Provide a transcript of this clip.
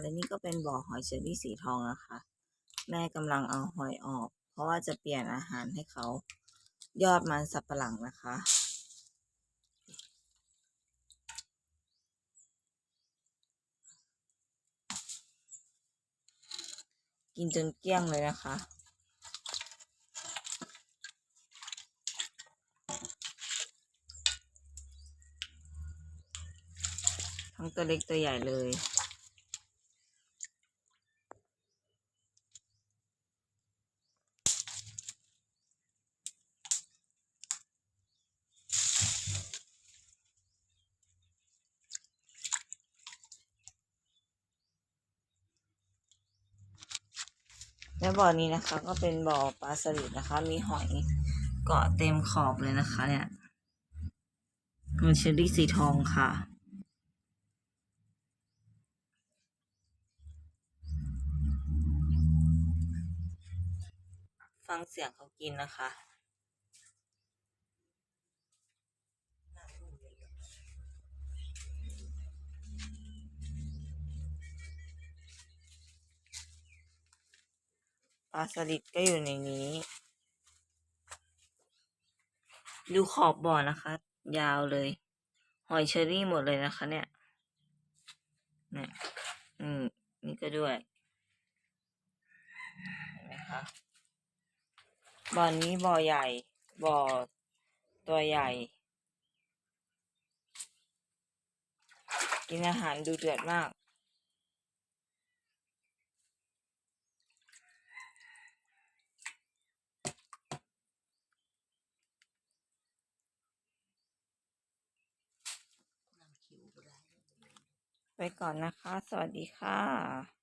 และนี่ก็เป็นบ่อหอยเชอรี่สีทองนะคะ แม่กำลังเอาหอยออก เพราะว่าจะเปลี่ยนอาหารให้เขายอดมันสับปะหลังนะคะ กินจนเกลี้ยงเลยนะคะทั้งตัวเล็กตัวใหญ่เลย และบ่อนี้นะคะก็เป็นบ่อปลาสลิดนะคะ มีหอยเกาะเต็มขอบเลยนะคะ เนี่ยมันเชอรี่สีทองค่ะ ฟังเสียงเขากินนะคะ ปลาสลิดก็อยู่ในนี้ ดูขอบบ่อนะคะ ยาวเลย หอยเชอรี่หมดเลยนะคะ เนี่ยเนี่ยอืมนี่ก็ด้วยเห็นไหมคะบ่อนี้บ่อใหญ่ บ่อตัวใหญ่ กินอาหารดูเดือดมาก ไปก่อนนะคะ สวัสดีค่ะ